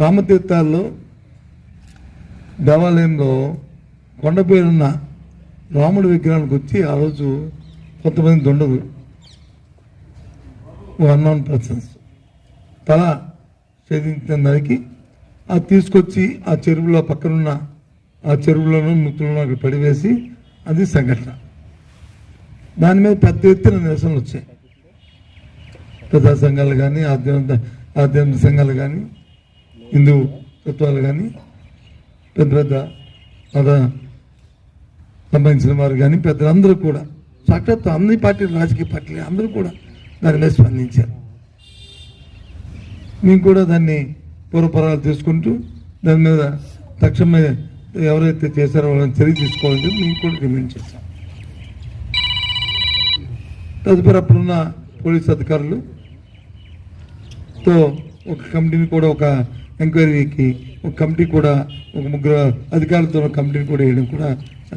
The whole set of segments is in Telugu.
రామతీర్థాల్లో దేవాలయంలో కొండపేరున్న రాముడి విగ్రహానికి వచ్చి ఆ రోజు కొంతమంది దుండదు అన్నోన్ పర్సన్స్ తల ఛేదించిన దానికి అది తీసుకొచ్చి ఆ చెరువులో పక్కనున్న ఆ చెరువులోనూ మృతులను అక్కడ పడివేసి అది సంఘటన. దాని మీద పెద్ద ఎత్తున నిరసనలు వచ్చాయి. ప్రజా సంఘాలు కానీ ఆధ్యాత్మిక ఆధ్యాత్మిక సంఘాలు కానీ హిందూ తత్వాలు కానీ పెద్ద పెద్ద మత సంబంధించిన వారు కానీ పెద్దలందరూ కూడా సాక్షాత్తు అన్ని పార్టీలు రాజకీయ పార్టీలు అందరూ కూడా దాని మీద స్పందించారు. మేము కూడా దాన్ని పూర్వపరాలు తీసుకుంటూ దాని మీద తక్షణమే ఎవరైతే చేశారో వాళ్ళని చర్య తీసుకోవాలని మేము కూడా డిమాండ్ చేశాం. తదుపరి అప్పుడున్న పోలీస్ అధికారులు తో ఒక కమిటీని కూడా ఒక ఎంక్వైరీకి ఒక కమిటీ కూడా ఒక ముగ్గురు అధికారులతో కమిటీని కూడా వేయడం కూడా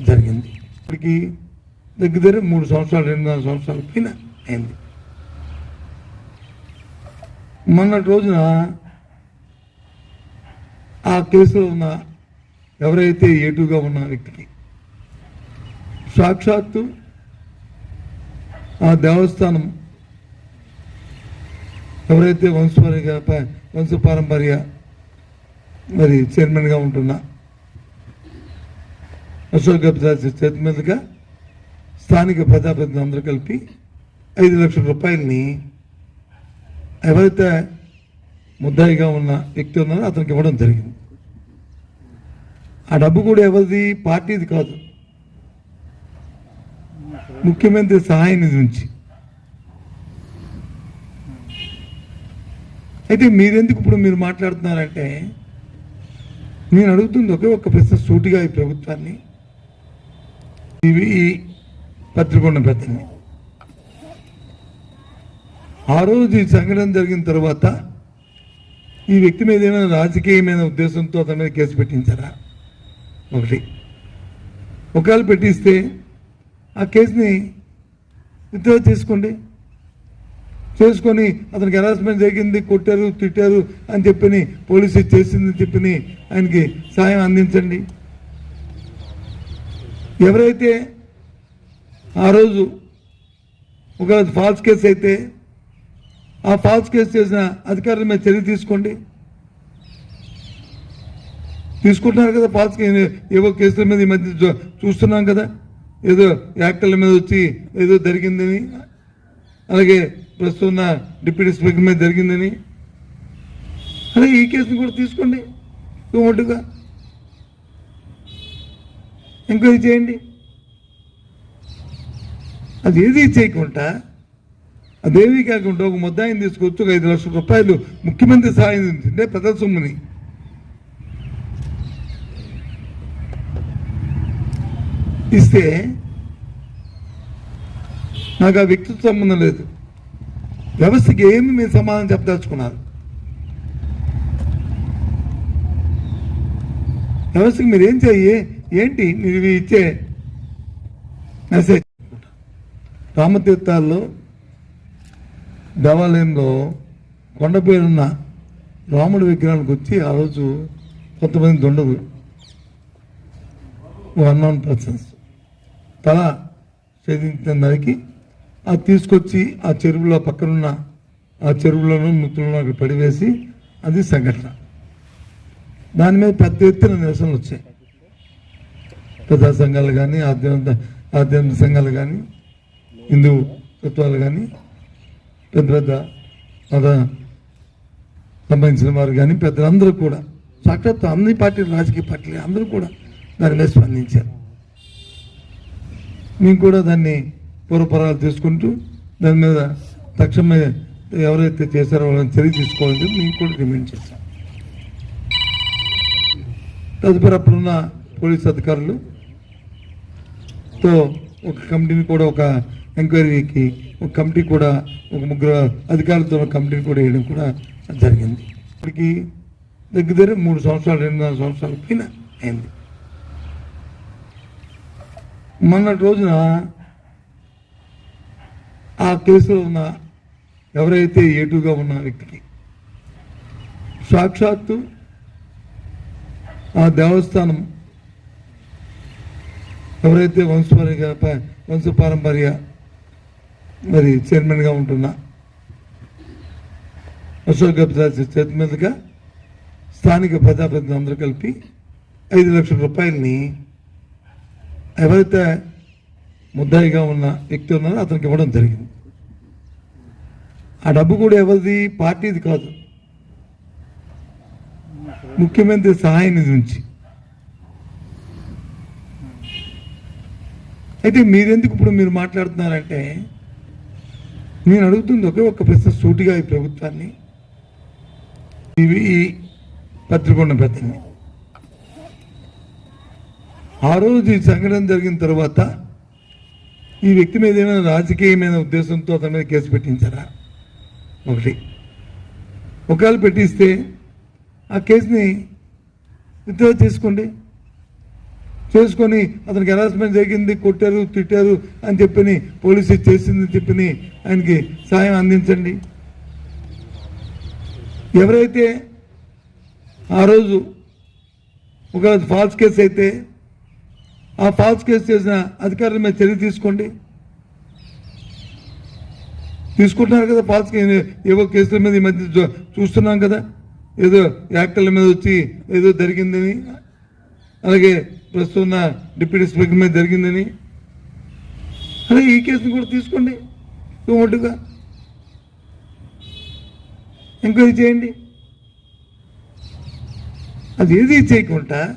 జరిగింది. ఇప్పటికి దగ్గర దగ్గర మూడు సంవత్సరాలు రెండున్నర సంవత్సరాల పైన అయింది. మొన్నటి రోజున ఆ కేసులో ఉన్న ఎవరైతే ఏటుగా ఉన్న వ్యక్తికి సాక్షాత్తు ఆ దేవస్థానం ఎవరైతే వంశపారంగా వంశపారంపర్య మరి చైర్మన్గా ఉంటున్న. అశోక్ గబ్జాజ్ చేతి మీదుగా స్థానిక ప్రజాప్రతినిధులు అందరూ కలిపి ఐదు లక్షల రూపాయలని ఎవరైతే ముద్దాయిగా ఉన్న వ్యక్తి ఉన్నారో అతనికి ఇవ్వడం జరిగింది. ఆ డబ్బు కూడా ఎవరిది? పార్టీది కాదు. ముఖ్యమంత్రి సహాయ నిధి నుంచి. అయితే మీరెందుకు ఇప్పుడు మీరు మాట్లాడుతున్నారంటే నేను అడుగుతుంది ఒకే ఒక్క ప్రశ్న సూటిగా ఈ ప్రభుత్వాన్ని. ఇవి పత్రికొండ పెద్దని ఆ రోజు ఈ సంఘటన జరిగిన తర్వాత ఈ వ్యక్తి మీద ఏమైనా రాజకీయమైన ఉద్దేశంతో అతని మీద కేసు పెట్టించారా? ఒకటి. ఒకవేళ పెట్టిస్తే ఆ కేసుని విత్డ్రా చేసుకోండి. చేసుకొని అతనికి హెరాస్మెంట్ జరిగింది కొట్టారు తిట్టారు అని చెప్పని పోలీసు చేసింది చెప్పని ఆయనకి సాయం అందించండి. ఎవరైతే ఆ రోజు ఒక ఫాల్స్ కేసు అయితే ఆ ఫాల్స్ కేసు చేసిన అధికారుల మీద చర్య తీసుకోండి. తీసుకుంటున్నారు కదా ఫాల్స్ ఏవో కేసుల మీద ఈ మధ్య చూస్తున్నాం కదా. ఏదో యాక్టర్ల మీద వచ్చి ఏదో జరిగిందని. అలాగే ప్రస్తుతం డిప్యూటీ స్పీకర్ మీద జరిగిందని. అలాగే ఈ కేసుని కూడా తీసుకోండి. సుమోటుగా ఎంక్వైరీ చేయండి. అది ఏది చేయకుండా అదేమీ కాకుండా ఒక ముద్దాయిని తీసుకొచ్చి ఒక ఐదు లక్షల రూపాయలు ముఖ్యమంత్రి సహాయం తింటే ప్రజల సొమ్ముని. ఇస్తే నాకు ఆ వ్యక్తితో సంబంధం లేదు. వ్యవస్థకి ఏమి మీరు సమాధానం చెప్పదలుచుకున్నారు? వ్యవస్థకి మీరు ఏం చెయ్యి ఏంటి? మీరు ఇవి ఇచ్చే మెసేజ్ రామతీర్థాల్లో దేవాలయంలో కొండపేరున్న రాముడి విగ్రహానికి వచ్చి ఆ రోజు కొంతమంది దుండదు అన్నోన్ పర్సన్స్ తల ఛేదించిన దానికి అది తీసుకొచ్చి ఆ చెరువులో పక్కనున్న ఆ చెరువులోనూ నృత్యంలో అక్కడ పడివేసి అది సంఘటన. దాని మీద పెద్ద ఎత్తున నిరసనలు వచ్చాయి. ప్రజా సంఘాలు కానీ ఆధ్యాత్మిక ఆధ్యాత్మిక సంఘాలు కానీ హిందూ తత్వాలు కానీ పెద్ద పెద్ద మత సంబంధించిన వారు కానీ పెద్దలందరూ కూడా సాక్షాత్ అన్ని పార్టీలు రాజకీయ పార్టీలు అందరూ కూడా దాని మీద స్పందించారు. మేము కూడా దాన్ని పూర్వపరాలు తీసుకుంటూ దాని మీద తక్షణమే ఎవరైతే చేశారో వాళ్ళని చర్య తీసుకోవాలని చెప్పి మేము కూడా డిమాండ్ చేశాం తదుపరి అప్పుడున్న పోలీస్ అధికారులు తో ఒక కమిటీని కూడా ఒక ఎంక్వైరీకి ఒక కమిటీ కూడా ఒక ముగ్గురు అధికారులతో కమిటీని కూడా వేయడం కూడా జరిగింది. ఇప్పటికి దగ్గర దగ్గర మూడు సంవత్సరాలు రెండున్నర సంవత్సరాల పైన అయింది. మొన్నటి రోజున ఆ కేసులో ఉన్న ఎవరైతే ఏటుగా ఉన్న వ్యక్తికి సాక్షాత్తు ఆ దేవస్థానం ఎవరైతే వంశపరిగ వంశపారంపర్య మరి చైర్మన్గా ఉంటున్న అశోక్ గబ్దాస్ చేతి మీదుగా స్థానిక ప్రజాప్రతినిధులు అందరూ కలిపి ఐదు లక్షల రూపాయలని ఎవరైతే ముద్దాయిగా ఉన్న వ్యక్తి ఉన్నారో అతనికి ఇవ్వడం జరిగింది. ఆ డబ్బు కూడా ఎవరిది? పార్టీది కాదు. ముఖ్యమంత్రి సహాయ నిధి నుంచి. అయితే మీరెందుకు ఇప్పుడు మీరు మాట్లాడుతున్నారంటే నేను అడుగుతుంది ఒకే ఒక్క ప్రశ్న సూటిగా ఈ ప్రభుత్వాన్ని. ఇవి ఈ పత్రికొండ పెద్దని ఆ రోజు ఈ సంఘటన జరిగిన తర్వాత ఈ వ్యక్తి మీద ఏమైనా రాజకీయమైన ఉద్దేశంతో అతని మీద కేసు పెట్టించారా? ఒకటి. ఒకవేళ పెట్టిస్తే ఆ కేసుని విత్డ్రా చేసుకోండి. చేసుకొని అతనికి హెరాస్మెంట్ జరిగింది కొట్టారు తిట్టారు అని చెప్పని పోలీసు చేసింది చెప్పని ఆయనకి సాయం అందించండి. ఎవరైతే ఆ రోజు ఒక ఫాల్స్ కేసు అయితే ఆ ఫాల్స్ కేసు చేసిన అధికారుల మీద చర్య తీసుకోండి. తీసుకుంటున్నారు కదా ఫాల్స్ ఏవో కేసుల మీద ఈ మధ్య చూస్తున్నాం కదా. ఏదో యాక్టర్ల మీద వచ్చి ఏదో జరిగిందని అలాగే ప్రస్తుతం డిప్యూటీ స్పీకర్ మీద జరిగిందని. అలాగే ఈ కేసుని కూడా తీసుకోండి. ఒడ్డుగా ఎంక్వైరీ చేయండి. అది ఏది చేయకుండా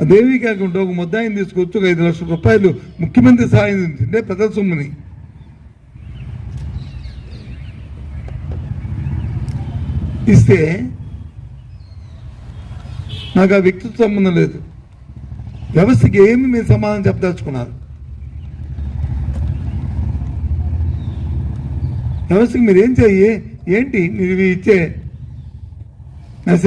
ఆ దేవి కాకుండా ఒక ముద్దాయిని తీసుకొచ్చి ఒక ఐదు లక్షల రూపాయలు ముఖ్యమంత్రి సహాయం తింటే పెద్ద సొమ్ముని ఇస్తే నాకు ఆ వ్యక్తితో సంబంధం లేదు. వ్యవస్థకి ఏమి మీరు సమాధానం చెప్పదలుచుకున్నారు? వ్యవస్థకి మీరు ఏం చెయ్యి ఏంటి? మీరు ఇచ్చే మెసేజ్